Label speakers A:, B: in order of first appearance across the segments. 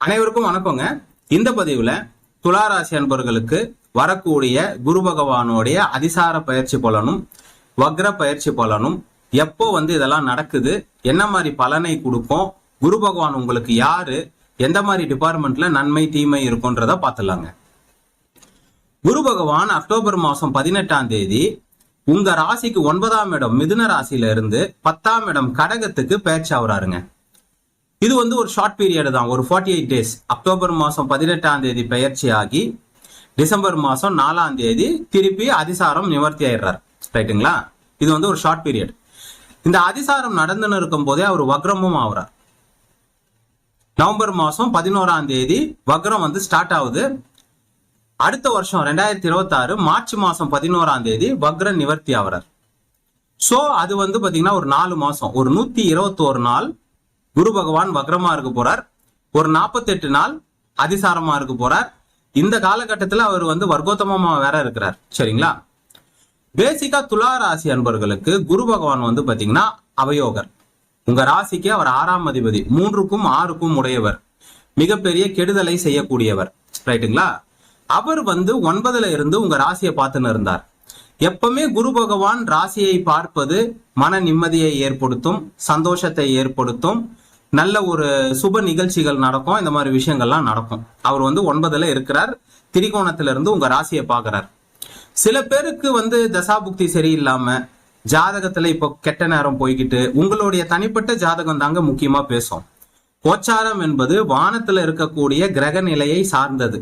A: அனைவருக்கும் வணக்கங்க. இந்த பதிவுல துளாராசி அன்பர்களுக்கு வரக்கூடிய குரு பகவானுடைய அதிசார பயிற்சி பலனும் வக்ர பயிற்சி பலனும் எப்போ வந்து இதெல்லாம் நடக்குது என்ன மாதிரி பலனை கொடுக்கும் குரு பகவான் உங்களுக்கு யாரு எந்த மாதிரி டிபார்ட்மெண்ட்ல நன்மை தீமை இருக்கும்ன்றத பார்த்துலாங்க குரு பகவான் அக்டோபர் மாசம் பதினெட்டாம் தேதி உங்க ராசிக்கு ஒன்பதாம் இடம் மிதுன ராசியில இருந்து பத்தாம் இடம் கடகத்துக்கு பயிற்சி ஆகுறாருங்க இது வந்து ஒரு ஷார்ட் பீரியட் தான் ஒரு ஃபார்ட்டி எயிட் டேஸ் அக்டோபர் மாதம் பதினெட்டாம் தேதி பயிற்சி ஆகி டிசம்பர் மாதம் நாலாம் தேதி திருப்பி அதிசாரம் நிவர்த்தி ஆயிடுறார். ரைட்டுங்களா இது வந்து ஒரு ஷார்ட் பீரியட் இந்த அதிசாரம் நடந்துன்னு இருக்கும் போதே அவர் வக்ரமும் ஆகுறார் நவம்பர் மாதம் பதினோராம் தேதி வக்ரம் வந்து ஸ்டார்ட் ஆகுது. அடுத்த வருஷம் ரெண்டாயிரத்தி இருபத்தாறு மார்ச் மாதம் பதினோராம் தேதி வக்ரம் நிவர்த்தி ஆகிறார் ஸோ அது வந்து பார்த்தீங்கன்னா ஒரு நாலு மாதம் ஒரு நூற்றி இருபத்தோரு நாள் குரு பகவான் வக்ரமா இருக்க போறார். ஒரு நாற்பத்தெட்டு நாள் அதிசாரமா இருக்க போறார். இந்த காலகட்டத்தில் அவர் வந்து வர்க்கோத்தமமா வேற இருக்கிறார். சரிங்களா? பேசிக்கா துலா ராசி அன்பர்களுக்கு குரு பகவான் வந்து பாத்தீங்கன்னா அவயோகர். உங்க ராசிக்கு அவர் ஆறாம் அதிபதி. மூன்றுக்கும் ஆறுக்கும் உடையவர். மிகப்பெரிய கெடுதலை செய்யக்கூடியவர். ரைட்டுங்களா? அவர் வந்து ஒன்பதுல இருந்து உங்க ராசியை பார்த்துன்னு இருந்தார். எப்பவுமே குரு பகவான் ராசியை பார்ப்பது மன நிம்மதியை ஏற்படுத்தும் சந்தோஷத்தை ஏற்படுத்தும் நல்ல ஒரு சுப நிகழ்ச்சிகள் நடக்கும். இந்த மாதிரி விஷயங்கள்லாம் நடக்கும். அவர் வந்து ஒன்பதுல இருக்கிறார். திரிகோணத்துல இருந்து உங்க ராசியை பாக்குறார் சில பேருக்கு வந்து தசாபுக்தி சரியில்லாம ஜாதகத்துல இப்போ கெட்ட நேரம் போய்கிட்டு உங்களுடைய தனிப்பட்ட ஜாதகம் தாங்க முக்கியமா பேசும். கோச்சாரம் என்பது வானத்துல இருக்கக்கூடிய கிரக நிலையை சார்ந்தது.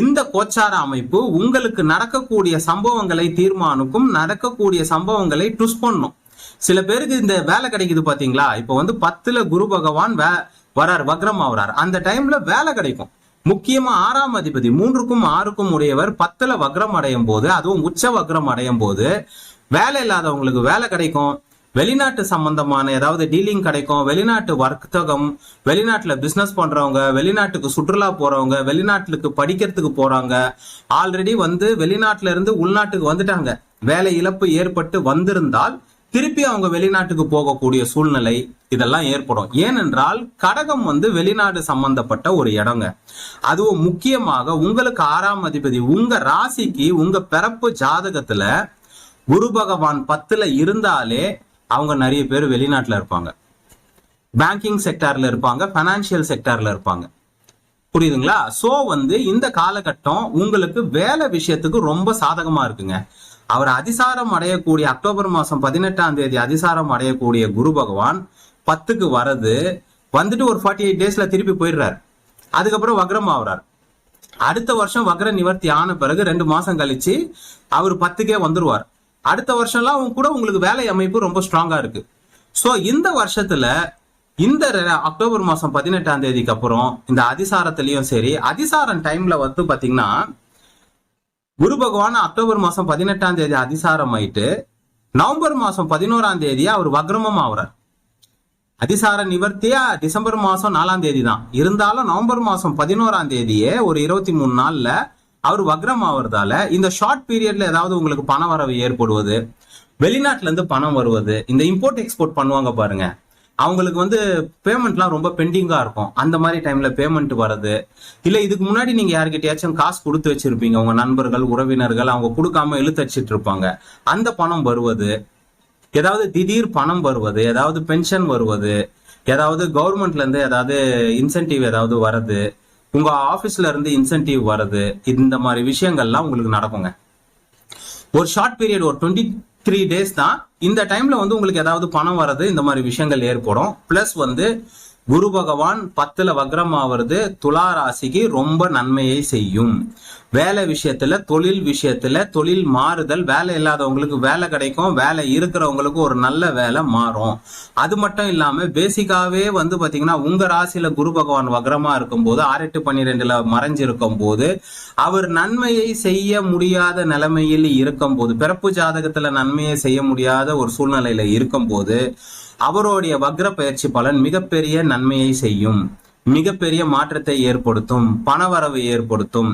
A: இந்த கோச்சார அமைப்பு உங்களுக்கு நடக்கக்கூடிய சம்பவங்களை தீர்மானிக்கும் நடக்கக்கூடிய சம்பவங்களை டுஸ் பண்ணும். சில பேருக்கு இந்த வேலை கிடைக்குது பாத்தீங்களா? இப்போ வந்து பத்துல குரு பகவான் வே வரார் வக்ரம் ஆகுறார் அந்த டைம்ல வேலை கிடைக்கும். முக்கியமா ஆறாம் அதிபதி மூன்றுக்கும் ஆறுக்கும் உடையவர் பத்துல வக்ரம் அடையும் போது அதுவும் உச்ச வக்ரம் அடையும் போது வேலை இல்லாதவங்களுக்கு வேலை கிடைக்கும். வெளிநாட்டு சம்பந்தமான ஏதாவது டீலிங் கிடைக்கும். வெளிநாட்டு வர்த்தகம் வெளிநாட்டுல பிசினஸ் பண்றவங்க வெளிநாட்டுக்கு சுற்றுலா போறவங்க வெளிநாட்டுக்கு படிக்கிறதுக்கு போறாங்க. ஆல்ரெடி வந்து வெளிநாட்டுல இருந்து உள்நாட்டுக்கு வந்துட்டாங்க. வேலை இழப்பு ஏற்பட்டு வந்திருந்தால் திருப்பி அவங்க வெளிநாட்டுக்கு போகக்கூடிய சூழ்நிலை இதெல்லாம் ஏற்படும். ஏனென்றால் கடகம் வந்து வெளிநாடு சம்பந்தப்பட்ட ஒரு இடங்க. அதுவும் முக்கியமாக உங்களுக்கு ஆறாம் அதிபதி உங்க ராசிக்கு உங்க பிறப்பு ஜாதகத்துல குரு பகவான் பத்துல இருந்தாலே அவங்க நிறைய பேர் வெளிநாட்டுல இருப்பாங்க. பேங்கிங் செக்டார்ல இருப்பாங்க பைனான்சியல் செக்டார்ல இருப்பாங்க. புரியுதுங்களா? சோ வந்து இந்த காலகட்டம் உங்களுக்கு வேலை விஷயத்துக்கு ரொம்ப சாதகமா இருக்குங்க. அவர் அதிசாரம் அடையக்கூடிய அக்டோபர் மாசம் பதினெட்டாம் தேதி அதிசாரம் அடையக்கூடிய குரு பகவான் பத்துக்கு வரது வந்துட்டு ஒரு ஃபார்ட்டி எயிட் டேஸ்ல திருப்பி போயிடுறாரு. அதுக்கப்புறம் வக்ரம் ஆகுறார். அடுத்த வருஷம் வக்ர நிவர்த்தி ஆன பிறகு ரெண்டு மாசம் கழிச்சு அவர் பத்துக்கே வந்துருவார். அடுத்த வருஷம்லாம் கூட உங்களுக்கு வேலை அமைப்பு ரொம்ப ஸ்ட்ராங்கா இருக்கு. ஸோ இந்த வருஷத்துல இந்த அக்டோபர் மாசம் பதினெட்டாம் தேதிக்கு அப்புறம் இந்த அதிசாரத்திலையும் சரி அதிசாரம் டைம்ல வந்து பாத்தீங்கன்னா குரு பகவான் அக்டோபர் மாசம் பதினெட்டாம் தேதி அதிசாரம் ஆயிட்டு நவம்பர் மாசம் பதினோராம் தேதி அவர் வக்ரமம் ஆகுறார் அதிசார நிவர்த்தியா டிசம்பர் மாசம் நாலாம் தேதி தான் இருந்தாலும் நவம்பர் மாசம் பதினோராம் தேதியே ஒரு இருபத்தி மூணு நாள்ல அவர் வக்ரம் ஆகுறதால இந்த ஷார்ட் பீரியட்ல ஏதாவது உங்களுக்கு பண வரவு ஏற்படுவது வெளிநாட்டுல இருந்து பணம் வருவது இந்த இம்போர்ட் எக்ஸ்போர்ட் பண்ணுவாங்க பாருங்க. அவங்களுக்கு வந்து பேமெண்ட்லாம் ரொம்ப பெண்டிங்காக இருக்கும். அந்த மாதிரி டைமில் பேமெண்ட் வர்றது. இல்லை இதுக்கு முன்னாடி நீங்கள் யார்கிட்டயாச்சும் காசு கொடுத்து வச்சுருப்பீங்க. உங்கள் நண்பர்கள் உறவினர்கள் அவங்க கொடுக்காம இழுத்தடிச்சிட்டு இருப்பாங்க. அந்த பணம் வருவது ஏதாவது திடீர் பணம் வருவது ஏதாவது பென்ஷன் வருவது ஏதாவது கவர்மெண்ட்லேருந்து ஏதாவது இன்சென்டிவ் ஏதாவது வர்றது உங்கள் ஆஃபீஸ்லேருந்து இன்சென்டிவ் வர்றது இந்த மாதிரி விஷயங்கள்லாம் உங்களுக்கு நடக்குங்க. ஒரு ஷார்ட் பீரியட் ஒரு டுவெண்ட்டி த்ரீ டேஸ் தான் இந்த டைம்ல வந்து உங்களுக்கு ஏதாவது பணம் வர்றது இந்த மாதிரி விஷயங்கள் ஏற்படும். பிளஸ் வந்து குரு பகவான் பத்துல வக்ரம் ஆவறது துலா ராசிக்கு ரொம்ப நன்மையை செய்யும். வேலை விஷயத்துல தொழில் விஷயத்துல தொழில் மாறுதல் வேலை இல்லாதவங்களுக்கு வேலை கிடைக்கும் வேலை இருக்கிறவங்களுக்கு ஒரு நல்ல வேலை மாறும். அது மட்டும் இல்லாம பேசிக்காவே வந்து பாத்தீங்கன்னா உங்க ராசியில குரு பகவான் வக்ரமா இருக்கும்போது ஆறு எட்டு பன்னிரெண்டுல மறைஞ்சிருக்கும் போது அவர் நன்மையை செய்ய முடியாத நிலைமையில் இருக்கும்போது பிறப்பு ஜாதகத்துல நன்மையை செய்ய முடியாத ஒரு சூழ்நிலையில இருக்கும்போது அவருடைய வக்ர பயிற்சி பலன் மிகப்பெரிய நன்மையை செய்யும். மிகப்பெரிய மாற்றத்தை ஏற்படுத்தும் பணவரவு ஏற்படுத்தும்.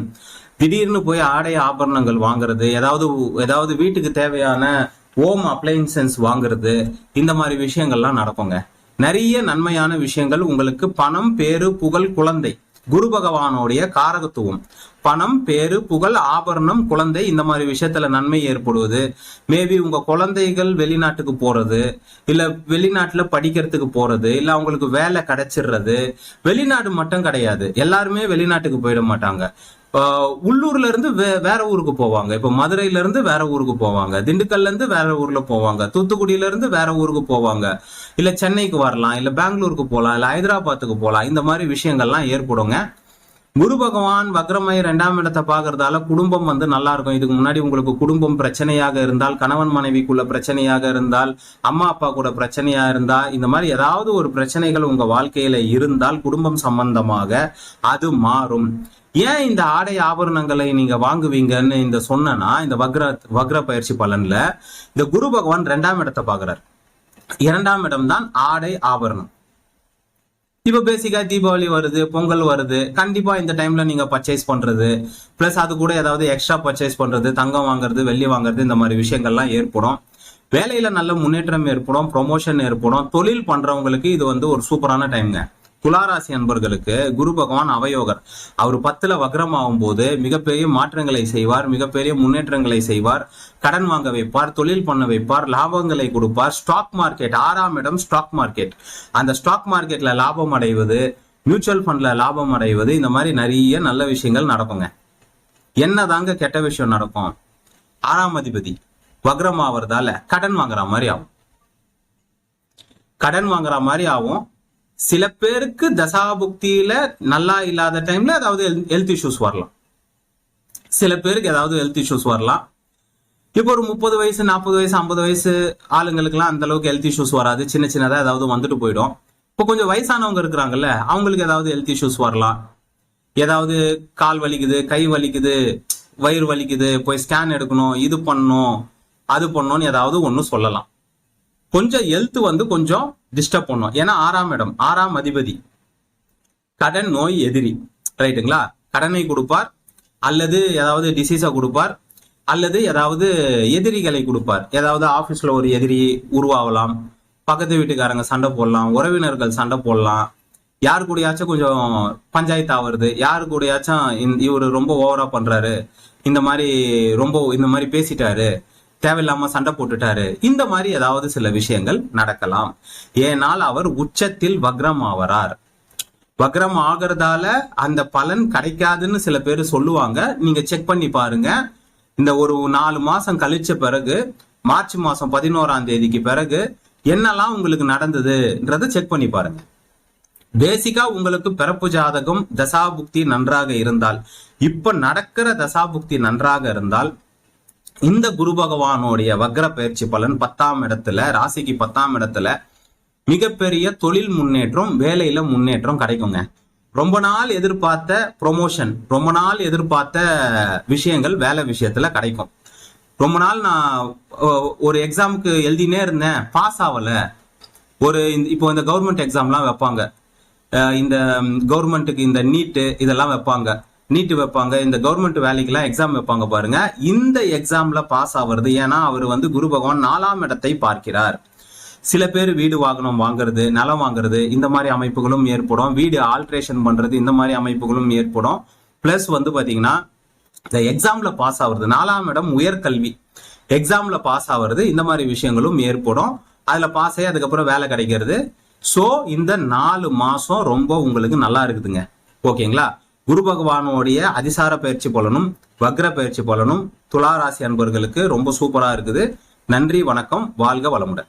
A: திடீர்னு போய் ஆடை ஆபரணங்கள் வாங்குறது ஏதாவது ஏதாவது வீட்டுக்கு தேவையான ஹோம் அப்ளைன்சன்ஸ் வாங்குறது இந்த மாதிரி விஷயங்கள்லாம் நடக்குங்க. நிறைய நன்மையான விஷயங்கள் உங்களுக்கு பணம் பேரு புகழ் குழந்தை. குரு பகவானுடைய காரகத்துவம். பணம் பேரு புகழ் ஆபரணம் குழந்தை இந்த மாதிரி விஷயத்துல நன்மை ஏற்படுவது. மேபி உங்க குழந்தைகள் வெளிநாட்டுக்கு போறது இல்ல வெளிநாட்டுல படிக்கிறதுக்கு போறது இல்ல அவங்களுக்கு வேலை கிடைச்சிடுறது. வெளிநாடு மட்டும் கிடையாது. எல்லாருமே வெளிநாட்டுக்கு போயிட மாட்டாங்க. உள்ளூர்ல இருந்து வே- வேற ஊருக்கு போவாங்க. இப்ப மதுரையில இருந்து வேற ஊருக்கு போவாங்க. திண்டுக்கல்ல இருந்து வேற ஊர்ல போவாங்க. தூத்துக்குடியில இருந்து வேற ஊருக்கு போவாங்க. இல்ல சென்னைக்கு வரலாம் இல்ல பெங்களூருக்கு போகலாம் இல்ல ஹைதராபாத்துக்கு போகலாம் இந்த மாதிரி விஷயங்கள்லாம் ஏற்படுங்க. குரு பகவான் வக்ரமை ரெண்டாம் இடத்தை பாக்குறதால குடும்பம் வந்து நல்லா இருக்கும். இதுக்கு முன்னாடி உங்களுக்கு குடும்பம் பிரச்சனையாக இருந்தால் கணவன் மனைவிக்குள்ள பிரச்சனையாக இருந்தால் அம்மா அப்பா கூட பிரச்சனையா இருந்தா இந்த மாதிரி ஏதாவது ஒரு பிரச்சனைகள் உங்க வாழ்க்கையில இருந்தால் குடும்பம் சம்பந்தமாக அது மாறும். ஏன் இந்த ஆடை ஆபரணங்களை நீங்க வாங்குவீங்கன்னு இந்த சொன்னா இந்த வக்ர வக்ர பயிற்சி பலன்ல இந்த குரு பகவான் ரெண்டாம் இடத்தை பாக்குறாரு இரண்டாம் இடம் தான் ஆடை ஆபரணம். இப்போ பேசிக்காக தீபாவளி வருது பொங்கல் வருது. கண்டிப்பாக இந்த டைமில் நீங்கள் பர்ச்சேஸ் பண்றது ப்ளஸ் அது கூட ஏதாவது எக்ஸ்ட்ரா பர்ச்சேஸ் பண்றது தங்கம் வாங்குறது வெள்ளி வாங்குறது இந்த மாதிரி விஷயங்கள்லாம் ஏற்படும். வேலையில் நல்ல முன்னேற்றம் ஏற்படும் ப்ரொமோஷன் ஏற்படும் தொழில் பண்ணுறவங்களுக்கு இது வந்து ஒரு சூப்பரான டைம்ங்க துளாராசி அன்பர்களுக்கு குரு பகவான் அவயோகர். அவர் பத்துல வக்ரமாகும் போது மிகப்பெரிய மாற்றங்களை செய்வார் மிகப்பெரிய முன்னேற்றங்களை செய்வார். கடன் வாங்க வைப்பார் தொழில் பண்ண வைப்பார் லாபங்களை கொடுப்பார். ஸ்டாக் மார்க்கெட் ஆறாம் இடம் ஸ்டாக் மார்க்கெட். அந்த ஸ்டாக் மார்க்கெட்ல லாபம் அடைவது மியூச்சுவல் ஃபண்ட்ல லாபம் அடைவது இந்த மாதிரி நிறைய நல்ல விஷயங்கள் நடக்குங்க. என்னதாங்க கெட்ட விஷயம் நடக்கும்? ஆறாம் அதிபதி வக்ரமாவதால கடன் வாங்குற மாதிரி ஆகும். கடன் வாங்குற மாதிரி ஆகும். சில பேருக்கு தசாபுக்தியில நல்லா இல்லாத டைம்ல ஏதாவது ஹெல்த் இஷ்யூஸ் வரலாம். சில பேருக்கு ஏதாவது ஹெல்த் இஷ்யூஸ் வரலாம். இப்போ ஒரு முப்பது வயசு நாற்பது வயசு ஐம்பது வயசு ஆளுங்களுக்குலாம் அந்த அளவுக்கு ஹெல்த் இஷ்யூஸ் வராது. சின்ன சின்னதா ஏதாவது வந்துட்டு போயிடும். இப்போ கொஞ்சம் வயசானவங்க இருக்கிறாங்கல்ல அவங்களுக்கு ஏதாவது ஹெல்த் இஷ்யூஸ் வரலாம். ஏதாவது கால் வலிக்குது கை வலிக்குது வயிறு வலிக்குது போய் ஸ்கேன் எடுக்கணும் இது பண்ணணும் அது பண்ணணும்னு ஏதாவது ஒன்று சொல்லலாம். கொஞ்சம் ஹெல்த் வந்து கொஞ்சம் டிஸ்டர்ப் பண்ணும். ஏன்னா ஆறாம் இடம் ஆறாம் அதிபதி. கடன் நோய் எதிரி. ரைட்டுங்களா கடனை கொடுப்பார். அல்லது ஏதாவது டிசீஸை கொடுப்பார். அல்லது ஏதாவது எதிரிகளை கொடுப்பார். ஏதாவது ஆஃபீஸில் ஒரு எதிரி உருவாகலாம். பக்கத்து வீட்டுக்காரங்க சண்டை போடலாம். உறவினர்கள் சண்டை போடலாம். யார் கூடயாச்சும் கொஞ்சம் பஞ்சாயத்து ஆவறது. யாரு கூடயாச்சும் இவர் ரொம்ப ஓவரா பண்றாரு. இந்த மாதிரி ரொம்ப இந்த மாதிரி பேசிட்டாரு. தேவையில்லாம சண்டை போட்டுட்டாரு. இந்த மாதிரி ஏதாவது சில விஷயங்கள் நடக்கலாம். ஏனால் அவர் உச்சத்தில் வக்ரம் ஆவரார் வக்ரம் ஆகிறதால அந்த பலன் கிடைக்காதுன்னு சில பேர் சொல்லுவாங்க. நீங்க செக் பண்ணி பாருங்க. இந்த ஒரு நாலு மாசம் கழிச்ச பிறகு மார்ச் மாசம் பதினோராம் தேதிக்கு பிறகு என்னெல்லாம் உங்களுக்கு நடந்ததுன்றத செக் பண்ணி பாருங்க. பேசிக்கா உங்களுக்கு பிறப்பு ஜாதகம் தசாபுக்தி நன்றாக இருந்தால். இப்ப நடக்கிற தசாபுக்தி நன்றாக இருந்தால் இந்த குரு பகவானுடைய வக்ர பயிற்சி பலன் பத்தாம் இடத்துல ராசிக்கு பத்தாம் இடத்துல மிகப்பெரிய தொழில் முன்னேற்றம் வேலையில முன்னேற்றம் கிடைக்குங்க. ரொம்ப நாள் எதிர்பார்த்த ப்ரொமோஷன் ரொம்ப நாள் எதிர்பார்த்த விஷயங்கள் வேலை விஷயத்துல கிடைக்கும். ரொம்ப நாள் நான் ஒரு எக்ஸாமுக்கு எழுதினே இருந்தேன் பாஸ் ஆகல. ஒரு இந்த- இப்போ இந்த கவர்மெண்ட் எக்ஸாம்லாம் வைப்பாங்க. இந்த கவர்மெண்ட்டுக்கு இந்த நீட்டு இதெல்லாம் வைப்பாங்க. நீட்டு வைப்பாங்க. இந்த கவர்மெண்ட் வேலைக்கெல்லாம் எக்ஸாம் வைப்பாங்க பாருங்க. இந்த எக்ஸாம்ல பாஸ் ஆகுறது ஏன்னா அவர் வந்து குரு பகவான் நாலாம் இடத்தை பார்க்கிறார். சில பேர் வீடு வாகனம் வாங்குறது நிலம் வாங்குறது இந்த மாதிரி அமைப்புகளும் ஏற்படும். வீடு ஆல்ட்ரேஷன் பண்றது இந்த மாதிரி அமைப்புகளும் ஏற்படும். பிளஸ் வந்து பாத்தீங்கன்னா இந்த எக்ஸாம்ல பாஸ் ஆகுறது நாலாம் இடம் உயர்கல்வி. எக்ஸாம்ல பாஸ் ஆகுறது இந்த மாதிரி விஷயங்களும் ஏற்படும். அதுல பாஸ் ஆகி அதுக்கப்புறம் வேலை கிடைக்கிறது. சோ இந்த நாலு மாசம் ரொம்ப உங்களுக்கு நல்லா இருக்குதுங்க. ஓகேங்களா குரு பகவானுடைய அதிசார பயிற்சி பலனும் வக்ர பயிற்சி பலனும் துளாராசி அன்பர்களுக்கு ரொம்ப சூப்பரா இருக்குது. நன்றி வணக்கம் வாழ்க வளமுடன்.